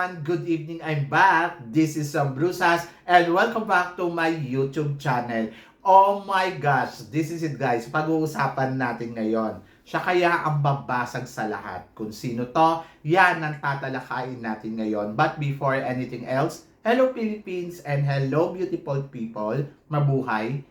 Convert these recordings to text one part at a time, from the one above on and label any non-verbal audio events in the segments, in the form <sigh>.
Everyone! Good evening! I'm back. This is Bruce Has and welcome back to my YouTube channel. Oh my gosh! This is it guys. Pag-uusapan natin ngayon. Siya kaya ang babasag sa lahat. Kung sino to, yan ang tatalakayin natin ngayon. But before anything else, hello Philippines and hello beautiful people. Mabuhay!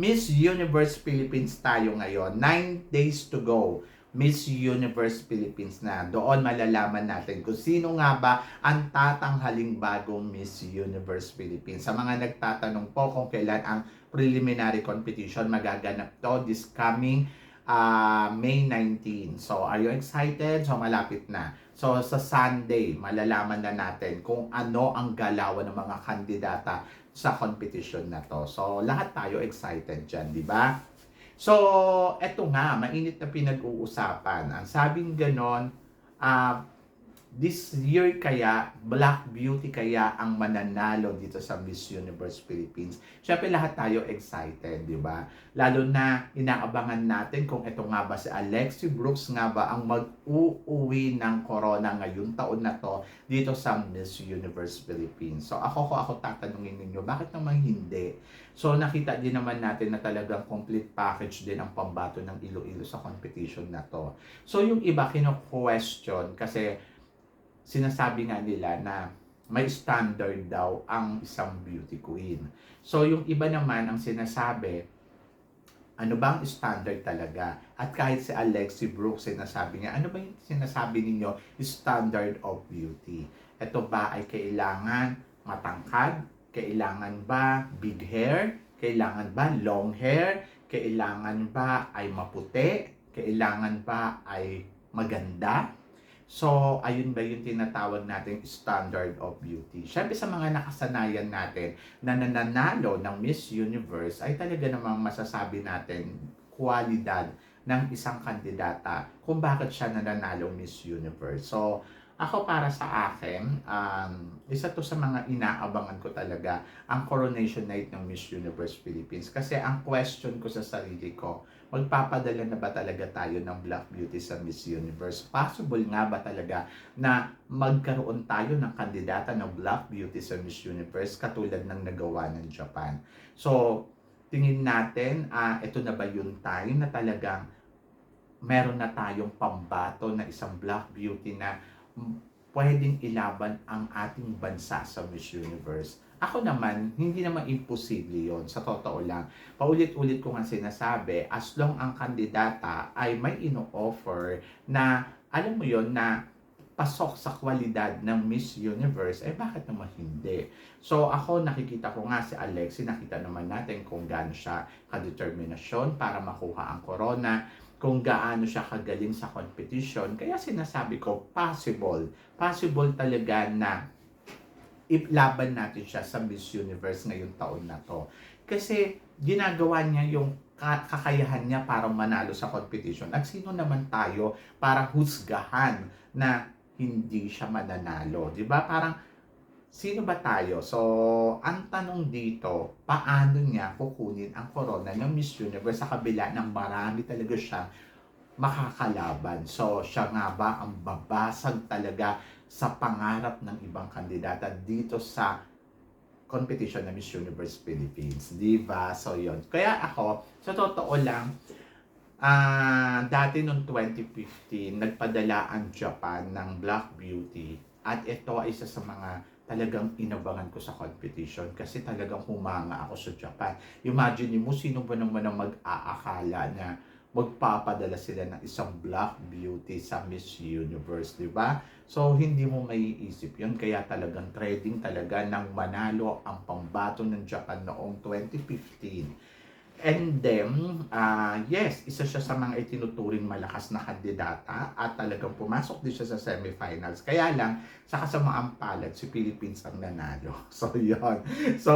Miss Universe Philippines tayo ngayon. Nine days to go. Miss Universe Philippines na. Doon malalaman natin kung sino nga ba ang tatanghaling bagong Miss Universe Philippines. Sa mga nagtatanong po kung kailan ang preliminary competition magaganap to this coming uh, May 19. So, are you excited? So, malapit na. So, sa Sunday, malalaman na natin kung ano ang galawan ng mga kandidata sa competition na to. So, lahat tayo excited dyan, di ba? So, eto nga, mainit na pinag-uusapan. Ang sabing ganon, ah, this year kaya, Black Beauty kaya ang mananalo dito sa Miss Universe Philippines. Siyempre lahat tayo excited, di ba? Lalo na inaabangan natin kung ito nga ba si Alexi Brooks nga ba ang mag-uuwi ng corona ngayong taon na to dito sa Miss Universe Philippines. So ako ko ako tatanungin ninyo, bakit naman hindi? So nakita din naman natin na talagang complete package din ang pambato ng Iloilo sa competition na to. So yung iba kino-question kasi sinasabi nga nila na may standard daw ang isang beauty queen. So yung iba naman ang sinasabi, ano ba ang standard talaga? At kahit si Alexi Brooks sinasabi niya, ano ba yung sinasabi ninyo standard of beauty? Ito ba ay kailangan matangkad? Kailangan ba big hair? Kailangan ba long hair? Kailangan ba ay maputi? Kailangan ba ay maganda? So, ayun ba yung tinatawag nating standard of beauty? Siyempre sa mga nakasanayan natin na nananalo ng Miss Universe ay talaga namang masasabi natin kwalidad ng isang kandidata kung bakit siya nananalo Miss Universe. So, ako para sa akin, um, isa to sa mga inaabangan ko talaga ang coronation night ng Miss Universe Philippines. Kasi ang question ko sa sarili ko, magpapadala na ba talaga tayo ng Black Beauty sa Miss Universe? Possible nga ba talaga na magkaroon tayo ng kandidata ng Black Beauty sa Miss Universe katulad ng nagawa ng Japan? So, tingin natin, uh, ito na ba yung time na talagang meron na tayong pambato na isang Black Beauty na pwedeng ilaban ang ating bansa sa Miss Universe. Ako naman, hindi naman imposible yon sa totoo lang. Paulit-ulit ko nga sinasabi, as long ang kandidata ay may ino-offer na, alam mo yon na pasok sa kwalidad ng Miss Universe, eh bakit naman hindi? So ako nakikita ko nga si Alexi, nakita naman natin kung gaano siya kadeterminasyon para makuha ang corona kung gaano siya kagaling sa competition. Kaya sinasabi ko, possible. Possible talaga na iplaban natin siya sa Miss Universe ngayong taon na to. Kasi ginagawa niya yung kakayahan niya para manalo sa competition. At sino naman tayo para husgahan na hindi siya mananalo? 'Di ba? Parang sino ba tayo? So, ang tanong dito, paano niya kukunin ang corona ng Miss Universe sa kabila ng marami talaga siya makakalaban. So, siya nga ba ang babasag talaga sa pangarap ng ibang kandidata dito sa competition ng Miss Universe Philippines. Di ba? So, yon Kaya ako, sa totoo lang, uh, dati noong 2015, nagpadala ang Japan ng Black Beauty at ito ay isa sa mga talagang inabangan ko sa competition kasi talagang humanga ako sa Japan. Imagine mo, sino ba naman ang mag-aakala na magpapadala sila ng isang black beauty sa Miss Universe, di ba? So, hindi mo maiisip yun. Kaya talagang trading talaga ng manalo ang pambato ng Japan noong 2015. And then, ah, yes, isa siya sa mga itinuturing malakas na kandidata at talagang pumasok din siya sa semifinals. Kaya lang, sa kasamaang palad, si Philippines ang nanalo. <laughs> So, yon So,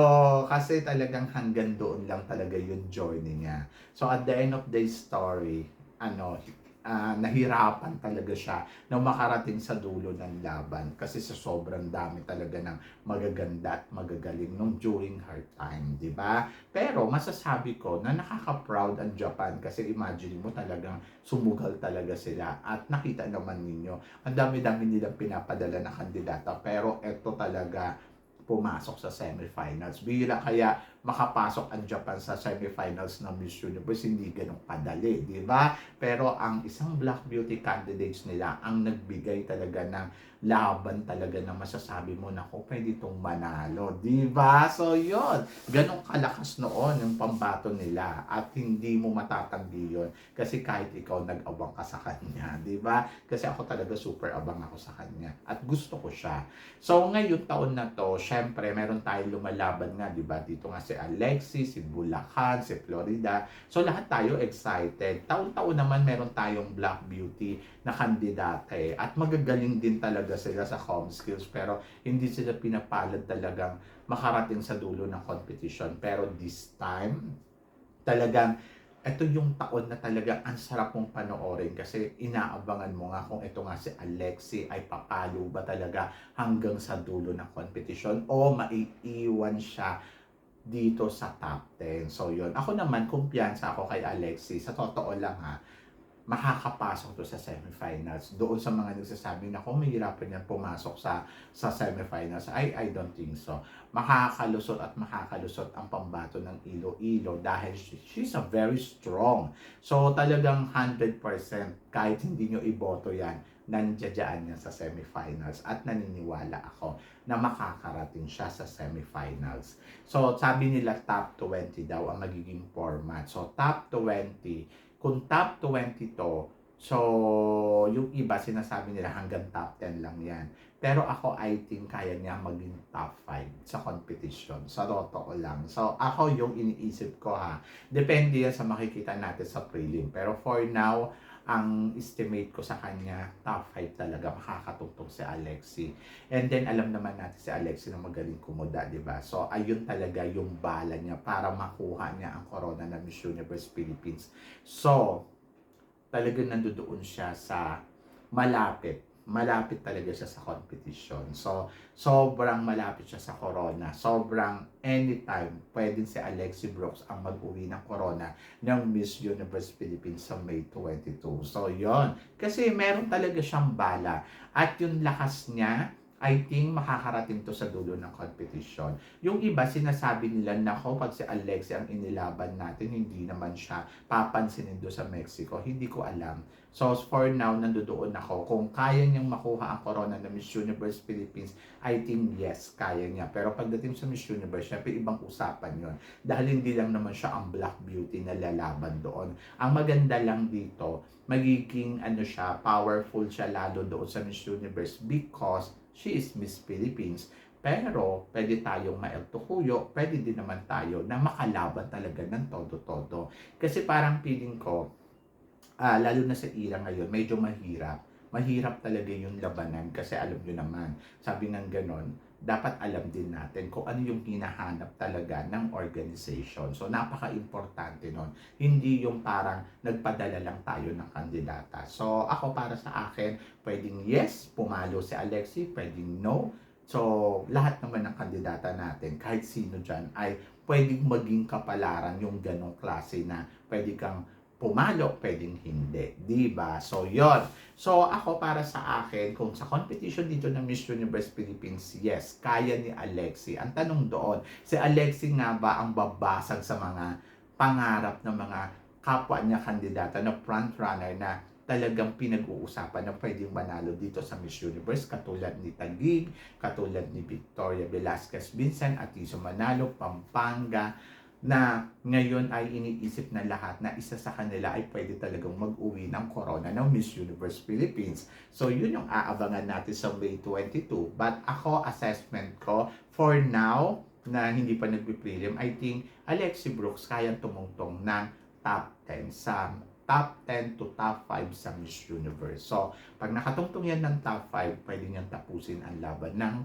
kasi talagang hanggang doon lang talaga yung journey niya. So, at the end of the story, ano, ah, nahirapan talaga siya na makarating sa dulo ng laban kasi sa sobrang dami talaga ng magaganda at magagaling nung during her time, di ba? Pero masasabi ko na nakaka-proud ang Japan kasi imagine mo talagang sumugal talaga sila at nakita naman ninyo, ang dami-dami nilang pinapadala na kandidata pero eto talaga pumasok sa semifinals. Bihira kaya makapasok ang Japan sa semifinals ng Miss Universe, hindi ganun kadali, di ba? Pero ang isang Black Beauty candidates nila ang nagbigay talaga ng laban talaga na masasabi mo na ko pwede itong manalo, di ba? So yon ganun kalakas noon yung pambato nila at hindi mo matatanggi yun kasi kahit ikaw nag-abang ka sa kanya, di ba? Kasi ako talaga super abang ako sa kanya at gusto ko siya. So ngayon taon na to, syempre meron tayong lumalaban nga, di ba? Dito nga si Alexis, si Bulacan, si Florida. So lahat tayo excited. Taon-taon naman meron tayong Black Beauty na kandidate at magagaling din talaga sila sa com skills pero hindi sila pinapalad talagang makarating sa dulo ng competition. Pero this time, talagang ito yung taon na talaga ang sarap mong panoorin kasi inaabangan mo nga kung ito nga si Alexi ay papalo ba talaga hanggang sa dulo ng competition o maiiwan siya dito sa top 10. So yun, ako naman kumpiyansa ako kay Alexi. Sa totoo lang ha, makakapasok to sa semifinals. Doon sa mga nagsasabi na kung mahirapan yan pumasok sa sa semifinals, I, I don't think so. Makakalusot at makakalusot ang pambato ng Iloilo dahil she, she's a very strong. So talagang 100% kahit hindi nyo iboto yan, nandiyadyaan niya sa semifinals at naniniwala ako na makakarating siya sa semifinals. So sabi nila top 20 daw ang magiging format. So top 20 kung top 20 to, so yung iba sinasabi nila hanggang top 10 lang yan. Pero ako I think kaya niya maging top 5 sa competition. Sa totoo lang. So ako yung iniisip ko ha. Depende yan sa makikita natin sa prelim. Pero for now, ang estimate ko sa kanya, top 5 talaga makakatugtog si Alexi. And then alam naman natin si Alexi na magaling kumuda, di ba? So ayun talaga yung bala niya para makuha niya ang corona ng Miss Universe Philippines. So, talagang nandoon siya sa malapit malapit talaga siya sa competition. So, sobrang malapit siya sa corona. Sobrang anytime, pwedeng si Alexi Brooks ang mag-uwi ng corona ng Miss Universe Philippines sa May 22. So, yon Kasi meron talaga siyang bala. At yung lakas niya, I think makakarating to sa dulo ng competition. Yung iba, sinasabi nila, nako, pag si Alexi ang inilaban natin, hindi naman siya papansinin do sa Mexico. Hindi ko alam. So, for now, nandoon ako. Kung kaya niyang makuha ang corona ng Miss Universe Philippines, I think yes, kaya niya. Pero pagdating sa Miss Universe, syempre ibang usapan yon Dahil hindi lang naman siya ang Black Beauty na lalaban doon. Ang maganda lang dito, magiging ano siya, powerful siya lalo doon sa Miss Universe because she is Miss Philippines. Pero, pwede tayong maeltukuyo, pwede din naman tayo na makalaban talaga ng todo-todo. Kasi parang feeling ko, ah, lalo na sa ira ngayon, medyo mahirap. Mahirap talaga yung labanan kasi alam nyo naman, sabi ng ganon, dapat alam din natin kung ano yung hinahanap talaga ng organization. So, napaka-importante nun. Hindi yung parang nagpadala lang tayo ng kandidata. So, ako para sa akin, pwedeng yes, pumalo si Alexi, pwedeng no. So, lahat naman ng kandidata natin, kahit sino dyan, ay pwedeng maging kapalaran yung ganong klase na pwede kang pumalo, pwedeng hindi. Di ba? So, yon So, ako para sa akin, kung sa competition dito ng Miss Universe Philippines, yes, kaya ni Alexi. Ang tanong doon, si Alexi nga ba ang babasag sa mga pangarap ng mga kapwa niya kandidata na front runner na talagang pinag-uusapan na pwedeng manalo dito sa Miss Universe katulad ni Tagig, katulad ni Victoria Velasquez Vincent at Iso Manalo, Pampanga, na ngayon ay iniisip na lahat na isa sa kanila ay pwede talagang mag-uwi ng corona ng Miss Universe Philippines. So yun yung aabangan natin sa May 22. But ako, assessment ko, for now, na hindi pa nagpiprelim, I think Alexi Brooks kayang tumungtong ng top 10 sa top 10 to top 5 sa Miss Universe. So, pag nakatungtong yan ng top 5, pwede niyang tapusin ang laban ng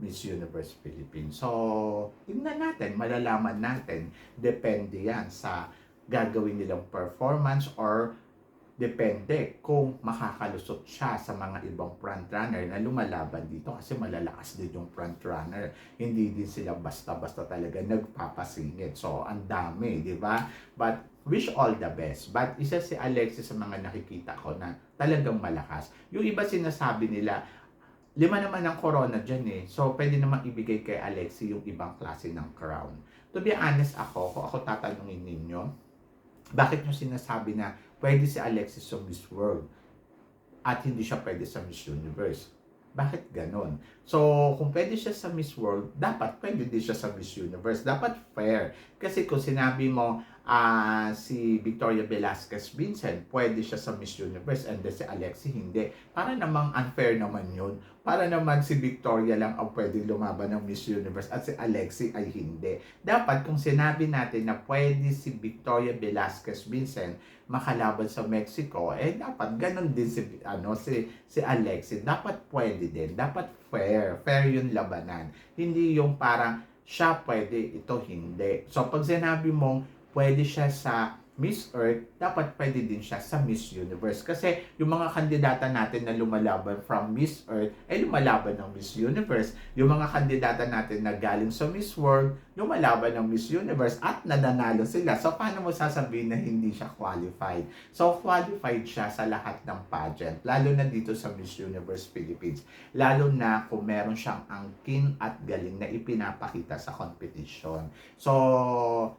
Miss Universe Philippines. So, tingnan natin, malalaman natin, depende yan sa gagawin nilang performance or depende kung makakalusot siya sa mga ibang frontrunner na lumalaban dito kasi malalakas din yung frontrunner. Hindi din sila basta-basta talaga nagpapasingit. So, ang dami, di ba? But, wish all the best. But, isa si Alexis sa mga nakikita ko na talagang malakas. Yung iba sinasabi nila, lima naman ang corona dyan eh. So, pwede naman ibigay kay Alexi yung ibang klase ng crown. To be honest ako, kung ako tatanungin ninyo, bakit nyo sinasabi na pwede si Alexis sa Miss World at hindi siya pwede sa Miss Universe? Bakit ganon? So, kung pwede siya sa Miss World, dapat pwede din siya sa Miss Universe. Dapat fair. Kasi kung sinabi mo, ah si Victoria Velasquez Vincent, pwede siya sa Miss Universe and then si Alexi hindi. Para namang unfair naman yun. Para naman si Victoria lang ang pwedeng lumaban ng Miss Universe at si Alexi ay hindi. Dapat kung sinabi natin na pwede si Victoria Velasquez Vincent makalaban sa Mexico, eh dapat ganun din si ano si si Alexi. Dapat pwede din. Dapat fair. Fair yung labanan. Hindi yung parang siya pwede, ito hindi. So pag sinabi mong pwede siya sa Miss Earth, dapat pwede din siya sa Miss Universe. Kasi yung mga kandidata natin na lumalaban from Miss Earth, ay lumalaban ng Miss Universe. Yung mga kandidata natin na galing sa Miss World, lumalaban ng Miss Universe at nananalo sila. So, paano mo sasabihin na hindi siya qualified? So, qualified siya sa lahat ng pageant, lalo na dito sa Miss Universe Philippines. Lalo na kung meron siyang angkin at galing na ipinapakita sa competition. So,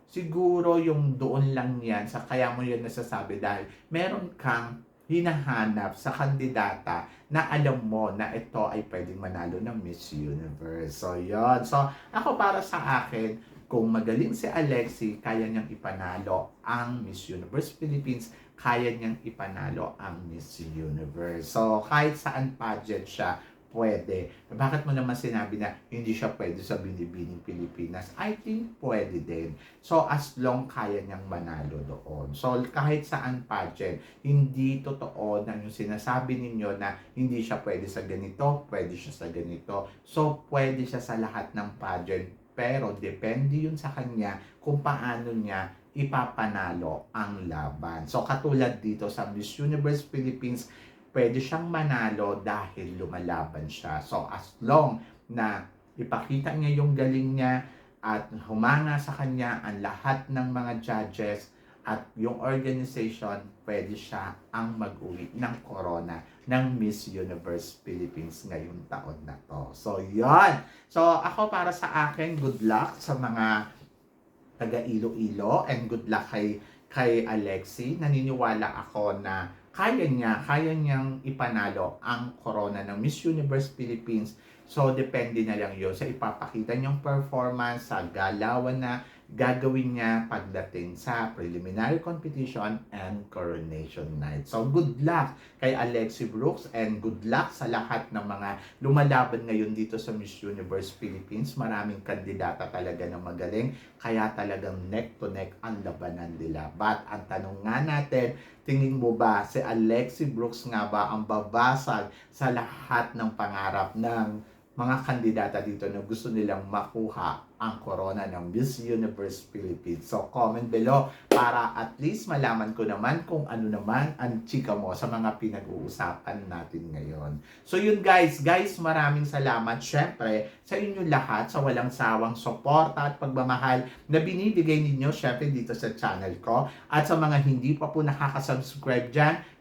siguro yung doon lang yan, sa kaya mo yan nasasabi dahil meron kang hinahanap sa kandidata na alam mo na ito ay pwedeng manalo ng Miss Universe. So, yon So, ako para sa akin, kung magaling si Alexi, kaya niyang ipanalo ang Miss Universe Philippines, kaya niyang ipanalo ang Miss Universe. So, kahit saan pageant siya, pwede. Bakit mo naman sinabi na hindi siya pwede sa Binibining Pilipinas? I think pwede din. So, as long kaya niyang manalo doon. So, kahit saan pageant, hindi totoo na yung sinasabi ninyo na hindi siya pwede sa ganito, pwede siya sa ganito. So, pwede siya sa lahat ng pageant. Pero, depende yun sa kanya kung paano niya ipapanalo ang laban. So, katulad dito sa Miss Universe Philippines, pwede siyang manalo dahil lumalaban siya. So, as long na ipakita niya yung galing niya at humanga sa kanya ang lahat ng mga judges at yung organization, pwede siya ang mag-uwi ng corona ng Miss Universe Philippines ngayong taon na to. So, yon So, ako para sa akin, good luck sa mga taga Iloilo and good luck kay kay Alexi. Naniniwala ako na kaya niya, kaya niyang ipanalo ang corona ng Miss Universe Philippines. So, depende na lang yun sa ipapakita niyang performance, sa galawan na gagawin niya pagdating sa preliminary competition and coronation night. So, good luck kay Alexi Brooks and good luck sa lahat ng mga lumalaban ngayon dito sa Miss Universe Philippines. Maraming kandidata talaga na magaling, kaya talagang neck to neck ang labanan nila. But, ang tanong nga natin, tingin mo ba si Alexi Brooks nga ba ang babasag sa lahat ng pangarap ng mga kandidata dito na gusto nilang makuha ang corona ng Miss Universe Philippines. So, comment below para at least malaman ko naman kung ano naman ang chika mo sa mga pinag-uusapan natin ngayon. So, yun guys. Guys, maraming salamat syempre sa inyo lahat sa walang sawang suporta at pagmamahal na binibigay ninyo syempre dito sa channel ko. At sa mga hindi pa po nakakasubscribe dyan,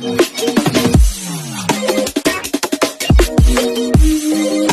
Thank you.